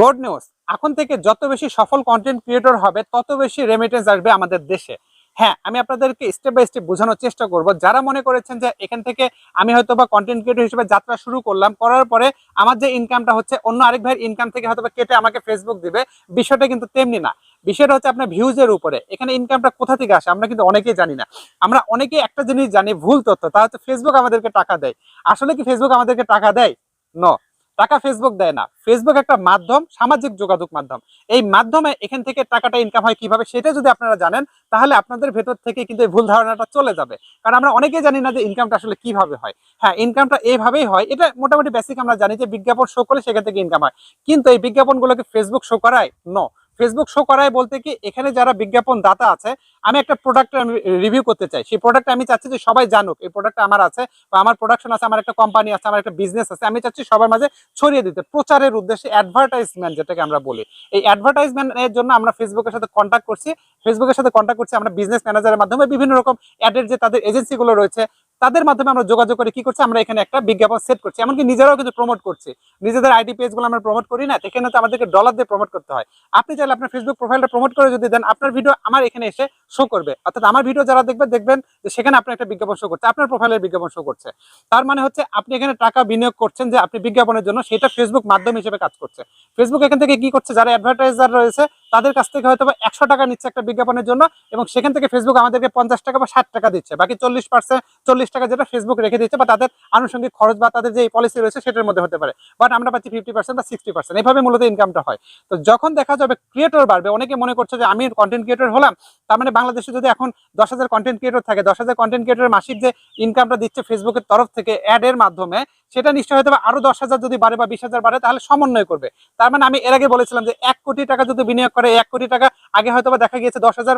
Good news. এখন থেকে যত বেশি সফল কন্টেন্ট ক্রিয়েটর হবে, তত বেশি রেমিটেন্স আসবে আমাদের দেশে। হ্যাঁ আমি আপনাদেরকে স্টেপ বাই স্টেপ বোঝানোর চেষ্টা করব। যারা মনে করেছেন যে এখান থেকে আমি হয়তো বা কন্টেন্ট ক্রিয়েটর হিসেবে যাত্রা শুরু করলাম, করার পরে আমার যে ইনকামটা হচ্ছে, অন্য আরেক ভাইয়ের ইনকাম থেকে হয়তো কেটে আমাকে ফেসবুক দিবে, বিষয়টা কিন্তু তেমনি না। বিষয়টা হচ্ছে আপনার ভিউজের উপরে। এখানে ইনকামটা কোথা থেকে আসে আমরা কিন্তু অনেকেই জানি না। আমরা অনেকেই একটা জিনিস জানি, ভুল তথ্য, তা হচ্ছে ফেসবুক আমাদেরকে টাকা দেয়। আসলে কি ফেসবুক আমাদেরকে টাকা দেয়? ন টাকা ফেসবুক দেয় না। ফেসবুক একটা মাধ্যম, সামাজিক যোগাযোগ মাধ্যম। এই মাধ্যমে এখান থেকে টাকাটা ইনকাম হয় কীভাবে সেটা যদি আপনারা জানেন, তাহলে আপনাদের ভেতর থেকে কিন্তু এই ভুল ধারণাটা চলে যাবে। কারণ আমরা অনেকেই জানি না যে ইনকামটা আসলে কীভাবে হয়। হ্যাঁ ইনকামটা এইভাবেই হয়। এটা মোটামুটি বেসিক আমরা জানি যে বিজ্ঞাপন শো করলে সেখান থেকে ইনকাম হয়। কিন্তু এই বিজ্ঞাপনগুলোকে ফেসবুক শো করায়? নো ফেসবুক শো করায় বলতে কি, এখানে যারা বিজ্ঞাপন দাতা আছে, আমি একটা প্রোডাক্ট রিভিউ করতে চাই। সেই প্রোডাক্ট আমি চাচ্ছি যে সবাই জানুক। এই প্রোডাক্ট আমার আছে বা আমার প্রোডাকশন আছে, আমার একটা কোম্পানি আছে, আমার একটা বিজনেস আছে, আমি চাচ্ছি সবার মাঝে ছড়িয়ে দিতে। প্রচারের উদ্দেশ্যে অ্যাডভার্টাইজমেন্ট যেটাকে আমরা বলি। এই অ্যাডভার্টাইজমেন্ট এর জন্য আমরা ফেসবুকের সাথে কন্ট্যাক্ট করছি। ফেসবুকের সাথে কন্ট্যাক্ট করছি আমরা বিজনেস ম্যানেজারের মাধ্যমে বিভিন্ন রকম অ্যাডের যে তাদের এজেন্সিগুলো রয়েছে তাদের মাধ্যমে আমরা যোগাযোগ করে কি করছি, আমরা এখানে একটা বিজ্ঞাপন সেট করছি। এমনকি নিজেরাও কিন্তু প্রমোট করছি। নিজেদের আইডি পেজগুলো আমরা প্রমোট করি না, এখানে তো আমাদেরকে ডলার দিয়ে প্রমোট করতে হয়। আপনি চাইলে আপনার ফেসবুক প্রোফাইলটা প্রমোট করে যদি দেন, আপনার ভিডিও আমার এখানে এসে শো করবে। অর্থাৎ আমার ভিডিও যারা দেখবে, দেখবেন যে সেখানে আপনার একটা বিজ্ঞাপন শো করছে। আপনার প্রোফাইলের বিজ্ঞাপন শো করছে। তার মানে হচ্ছে আপনি এখানে টাকা বিনিয়োগ করছেন যে আপনি বিজ্ঞাপনের জন্য, সেটা ফেসবুক মাধ্যম হিসেবে কাজ করছে। ফেসবুক এখান থেকে কি করছে? যারা অ্যাডভার্টাইজার রয়েছে, তাদের কাছ থেকে হয়তো একশো টাকা নিচ্ছে একটা বিজ্ঞাপনের জন্য এবং সেখান থেকে ফেসবুক আমাদেরকে পঞ্চাশ টাকা বা ষাট টাকা দিচ্ছে। বাকি চল্লিশ পার্সেন্ট চল্লিশ টাকা যেটা ফেসবুক রেখে দিচ্ছে বা তাদের আনুষঙ্গিক খরচ বা তাদের যে পলিসি রয়েছে, সেটার মধ্যে হতে পারে। বাট আমরা পাচ্ছি ফিফটি পার্সেন্ট বা সিক্সটি পার্সেন্ট এভাবে মূলত ইনকামটা হয়। তো যখন দেখা যাবে ক্রিয়েটর বাড়বে, অনেকে মনে করছে যে আমি কন্টেন্ট ক্রিয়েটর হলাম, তার মানে বাংলাদেশে যদি এখন দশ হাজার কন্টেন্ট ক্রিয়েটর থাকে, দশ হাজার কন্টেন্ট ক্রিয়েটর মাসিক যে ইনকামটা দিচ্ছে ফেসবুকের তরফ থেকে অ্যাড এর মাধ্যমে, সেটা নিশ্চয় হয়তো আরও দশ হাজার যদি বাড়ে বা বিশ হাজার বাড়ে, তাহলে সমন্বয় করবে। তার মানে আমি এর আগে বলেছিলাম যে এক কোটি টাকা যদি বিনিয়োগ করে, এক কোটি টাকা আগে হয়তো দেখা গিয়েছে দশ হাজার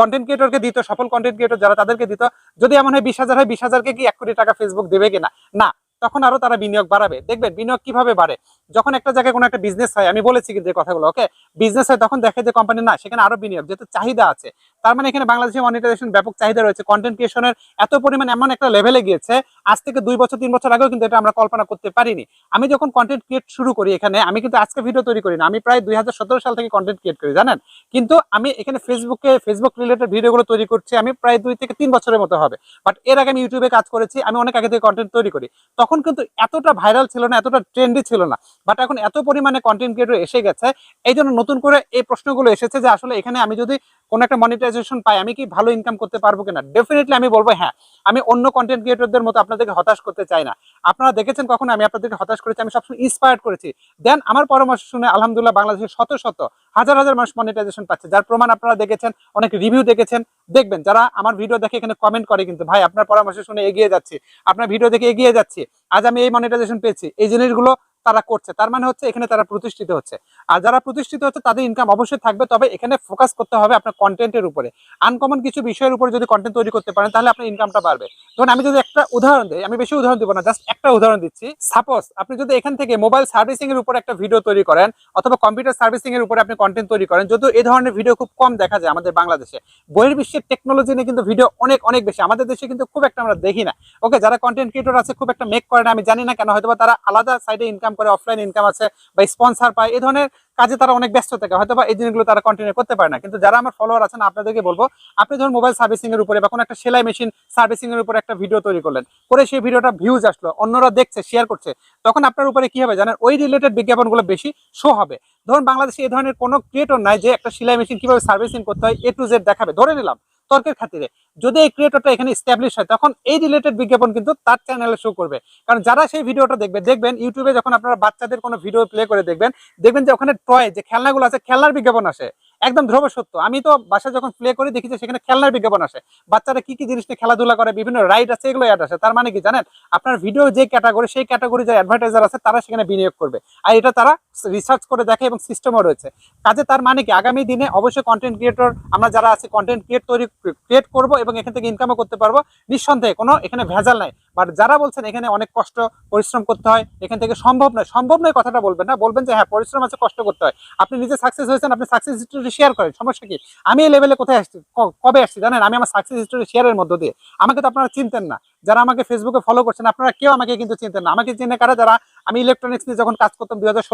কন্টেন্ট ক্রিয়েটরকে দিত, সফল কন্টেন্ট ক্রিয়েটর যারা তাদেরকে দিত, যদি এমন হয় বিশ হাজার হয়, বিশ হাজারকে কি এক কোটি টাকা ফেসবুক দেবে কিনা? না। তখন আরও তারা বিনিয়োগ বাড়াবে। দেখবেন, বিনিয়োগ কীভাবে বাড়ে? যখন একটা জায়গায় কোনো একটা বিজনেস হয়, আমি বলেছি কিন্তু কথাগুলো ওকে বিজনেস হয় তখন দেখে যে কোম্পানি না, সেখানে আরও বিনিয়োগ, যেহেতু চাহিদা আছে। তার মানে এখানে বাংলাদেশে মনিটাইজেশন ব্যাপক চাহিদা রয়েছে। কন্টেন্ট ক্রিয়েশনের এত পরিমাণ এমন একটা লেভেলে গিয়েছে, আজ থেকে দুই বছর, তিন বছর আগেও কিন্তু এটা আমরা কল্পনা করতে পারিনি। আমি যখন কন্টেন্ট ক্রিয়েট শুরু করি এখানে, আমি কিন্তু আজকে ভিডিও তৈরি করি না। আমি প্রায় দুই হাজার সতেরো সাল থেকে কন্টেন্ট ক্রিয়েট করি, জানেন? কিন্তু আমি এখানে ফেসবুকে ফেসবুক রিলেটেড ভিডিওগুলো তৈরি করছি, আমি প্রায় দুই থেকে তিন বছরের মতো হবে। বাট এর আগে আমি ইউটিউবে কাজ করেছি, আমি অনেক আগে থেকে কন্টেন্ট তৈরি করি। তখন কিন্তু এতটা ভাইরাল ছিল না, এতটা ট্রেন্ডি ছিল না। বাট এখন এত পরিমাণে কন্টেন্ট ক্রিয়েটর এসে গেছে এই জন্য নতুন করে এই প্রশ্নগুলো এসেছে যে আসলে এখানে আমি যদি কোনো একটা মনিটাইজেশন পাই, আমি কি ভালো ইনকাম করতে পারব কিনা? ডেফিনেটলি আমি বলব হ্যাঁ আমি অন্য কন্টেন্ট ক্রিয়েটরদের মতো আপনাদেরকে হতাশ করতে চাই না। আপনারা দেখেছেন কখন আমি আপনাদেরকে হতাশ করেছি, আমি সবসময় ইন্সপায়ার করেছি। দেন আমার পরামর্শ শুনে আলহামদুলিল্লাহ বাংলাদেশের শত শত হাজার হাজার মানুষ মনিটাইজেশন পাচ্ছে। যার প্রমাণ আপনারা দেখেছেন, অনেক রিভিউ দেখেছেন। দেখবেন, যারা আমার ভিডিও দেখে এখানে কমেন্ট করে কিন্তু, ভাই, আপনার পরামর্শ শুনে এগিয়ে যাচ্ছে। আপনার ভিডিও দেখে এগিয়ে যাচ্ছে। আজ আমি এই মনিটাইজেশন পেয়েছি। এই জিনিসগুলো তারা করছে, তার মানে হচ্ছে এখানে তারা প্রতিষ্ঠিত হচ্ছে। আর যারা প্রতিষ্ঠিত হচ্ছে, তাদের ইনকাম অবশ্যই থাকবে, তবে এখানে ফোকাস করতে হবে আপনার কন্টেন্টের উপরে। আনকমন কিছু বিষয়ের উপরে যদি কন্টেন্ট তৈরি করতে পারেন, তাহলে আপনার ইনকামটা বাড়বে। ধরুন আমি যদি একটা উদাহরণ দিই, আমি বেশি উদাহরণ দিব না জাস্ট একটা উদাহরণ দিচ্ছি। সাপোজ আপনি যদি এখান থেকে মোবাইল সার্ভিসিং এর উপর একটা ভিডিও তৈরি করেন, অথবা কম্পিউটার সার্ভিসিং এর উপরে আপনি কন্টেন্ট তৈরি করেন, যদিও এই ধরনের ভিডিও খুব কম দেখা যায় আমাদের বাংলাদেশে। বইয়ের বিশ্বের টেকনোলজি নিয়ে কিন্তু ভিডিও অনেক অনেক বেশি। আমাদের দেশে কিন্তু খুব একটা আমরা দেখি না। ওকে যারা কন্টেন্ট ক্রিয়েটর আছে, খুব একটা মেক করে না, আমি জানি না কেন হয়তো তারা আলাদা সাইডে ইনকাম করে অফলাইন ইনকাম আছে বা স্পন্সার পায়, এই ধরনের কাজে তারা অনেক ব্যস্ত থাকে। হয়তো বা এই জিনিসগুলো তারা কন্টিনিউ করতে পারে না। কিন্তু যারা আমার ফলোয়ার আছেন, আপনাদেরকে বলব, আপনি ধরুন মোবাইল সার্ভিসিং এর উপরে বা কোনো একটা সেলাই মেশিন সার্ভিসিং এর উপরে একটা ভিডিও তৈরি করলেন। করে সেই ভিডিওটা ভিউজ আসলো, অন্যরা দেখছে শেয়ার করছে, তখন আপনার উপরে কি হবে জানেন? ওই রিলেটেড বিজ্ঞাপনগুলো বেশি শো হবে। ধরুন বাংলাদেশে এই ধরনের কোনো ক্রিয়েটর নাই যে একটা সেলাই মেশিন কীভাবে সার্ভিসিং করতে হয় এ টু জেড দেখাবে। ধরে নিলাম তর্কের খাতিরে। যদি এই ক্রিয়েটরটা এখানে স্ট্যাবলিশ হয়, তখন এই রিলেটেড বিজ্ঞাপন কিন্তু তার চ্যানেলে শো করবে। কারণ যারা সেই ভিডিওটা দেখবে, দেখবেন ইউটিউবে যখন আপনারা বাচ্চাদের কোনো ভিডিও প্লে করে দেখবেন দেখবেন যে ওখানে টয় যে খেলনাগুলো আছে, খেলনার বিজ্ঞাপন আসে। একদম ধ্রুব সত্য। আমি তো বাসায় যখন প্লে করি দেখি যে সেখানে খেলনার বিজ্ঞাপন আসে। বাচ্চারা কি কি জিনিস নিয়ে খেলাধুলা করে, বিভিন্ন রাইড আছে এগুলো অ্যাড আসে। তার মানে কি জানেন? আপনার ভিডিও যে ক্যাটাগরি সেই ক্যাটাগরি যে অ্যাডভার্টাইজার আছে, তারা সেখানে বিনিয়োগ করবে। আর এটা তারা রিসার্চ করে দেখে এবং সিস্টেমও রয়েছে। কাজে তার মানে কি? আগামী দিনে অবশ্যই কন্টেন্ট ক্রিয়েটর আমরা যারা আছি কন্টেন্ট ক্রিয়েট তৈরি ক্রিয়েট করব এবং এখান থেকে ইনকামও করতে পারব। নিঃসন্দেহে কোনো এখানে ভেজাল নাই। বাট যারা বলছেন এখানে অনেক কষ্ট পরিশ্রম করতে হয়, এখান থেকে সম্ভব নয়। সম্ভব নয় কথাটা বলবেন না। বলবেন যে হ্যাঁ পরিশ্রম আছে, কষ্ট করতে হয়। আপনি নিজে সাকসেস হয়েছেন, আপনি সাকসেস হিস্টোরি শেয়ার করেন। সমস্যা কি? আমি এই লেভেলে কোথায় আসছি? কবে আসছি? জানেন, আমি আমার সাকসেস হিস্টোরি শেয়ারের মধ্য দিয়ে। আমাকে তো আপনারা চিনতেন না। যারা আমাকে ফেসবুকে ফলো করছেন, আপনারা কেউ আমাকে কিন্তু চিনতেন না। আমাকে চিনে কারা? যারা আমি ইলেকট্রনিক্স নিয়ে যখন কাজ করতাম দুই হাজার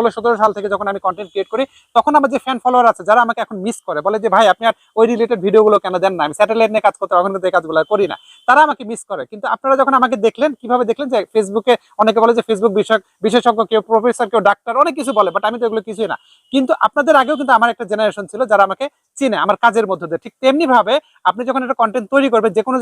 সাল থেকে যখন আমি কন্টেন্ট ক্রিয়েট করি, তখন আমার যে ফ্যান ফলোয়ার আছে, যারা আমাকে এখন মিস করে, বলে যে, ভাই, আপনি আর ওই রিলেটেড ভিডিওগুলো কেন দেন না? আমি স্যাটেলাইট নিয়ে কাজ করতে এখন কিন্তু এই কাজগুলো করি না। তারা আমাকে মিস করে। কিন্তু আপনারা যখন আমাকে দেখলেন, কীভাবে দেখলেন যে ফেসবুকে অনেকে বলে যে ফেসবুক বিষয়ক, বিশেষজ্ঞ কেউ প্রফেসর কেউ ডাক্তার অনেক কিছু বলে বাট আমি তো এগুলো কিছুই না। কিন্তু আপনাদের আগেও কিন্তু আমার একটা জেনারেশন ছিল, যারা আমাকে চিনে, আমার কাজের মধ্যে দিয়ে। ঠিক তেমনি ভাবে আপনি যখন একটা কন্টেন্ট তৈরি করবেন যে কোনো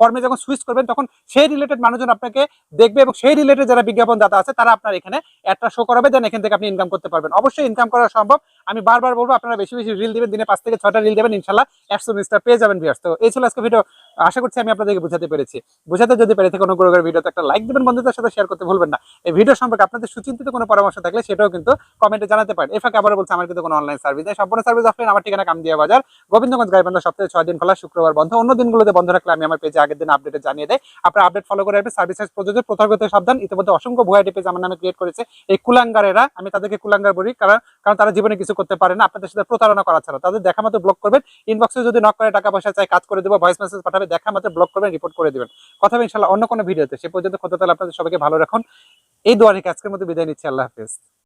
কর্মে যখন সুইচ করবেন, তখন সেই রিলেটেড মানুষজন আপনাকে দেখবে এবং সেই রিলেটেড যারা বিজ্ঞাপন দাতা আছে, তারা আপনার এখানে একটা শো করাবে দেন এখান থেকে আপনি ইনকাম করতে পারবেন। অবশ্যই ইনকাম করা সম্ভব। আমি বারবার বলব, আপনারা বেশি বেশি রিল দেবেন, দিনে পাঁচ থেকে ছটা রিল দেবেন, ইনশাল্লাহ একশো মিনিটটা পেয়ে যাবেন ভিউয়ার্স তো এই ছিল আজকে ভিডিও আশা করছি আমি আপনাদেরকে বুঝাতে পেরেছি। বুঝাতে যদি পেরে থেকে অনুগ্রহ করে ভিডিওতে একটা লাইক দেবেন। বন্ধুদের সাথে শেয়ার করতে ভুলবেন না। এই ভিডিও সম্পর্কে আপনাদের সুচিন্তিত কোনো পরামর্শ থাকলে সেটাও কিন্তু কমেন্টে জানাতে পারেন। এর ফাঁকে আবার বলছে, আমার কিন্তু কোনো অনলাইন সার্ভিস নেই। সম্পূর্ণ সার্ভিস অফলাইন আমার ঠিকানা কামদিয়া বাজার, গোবিন্দগঞ্জ গাইবান্ধা সপ্তাহে ছয় দিন খোলা, শুক্রবার বন্ধ। অন্য দিনগুলোতে বন্ধ রাখলে আমি আমার পেজে আগের দিন আপডেটে জানিয়ে দেয় আপনার আপডেট ফলো করে রাখবেন। সার্ভিস প্রযোজ্য প্রতারক সাবধান। ইতিমধ্যে অসংখ্য ভুয়াইটি পেজ আমার নামে ক্রিয়েট করেছে। এই কুলাঙ্গারেরা, আমি তাদেরকে কুলাঙ্গার বলি, কারণ কারণ তারা জীবনে কিছু করতে পারে না। আপনাদের সাথে প্রতারণা করা ছাড়া। তাদের দেখা মতো ব্লক করবেন। ইনবক্সে যদি নক করে টাকা পয়সা চাই, কাজ করে দেবো ভয়েস মেসেজ পাঠাবে দেখা মাত্র ব্লক করবেন রিপোর্ট করে দেবেন। কথা হবে ইনশাল্লাহ অন্য কোনো ভিডিওতে। সে পর্যন্ত কত তাহলে আপনাদের সবাইকে ভালো রাখুন। এই দোয়ারিকে আজকের মতো বিদায় নিচ্ছি। আল্লাহ হাফেজ।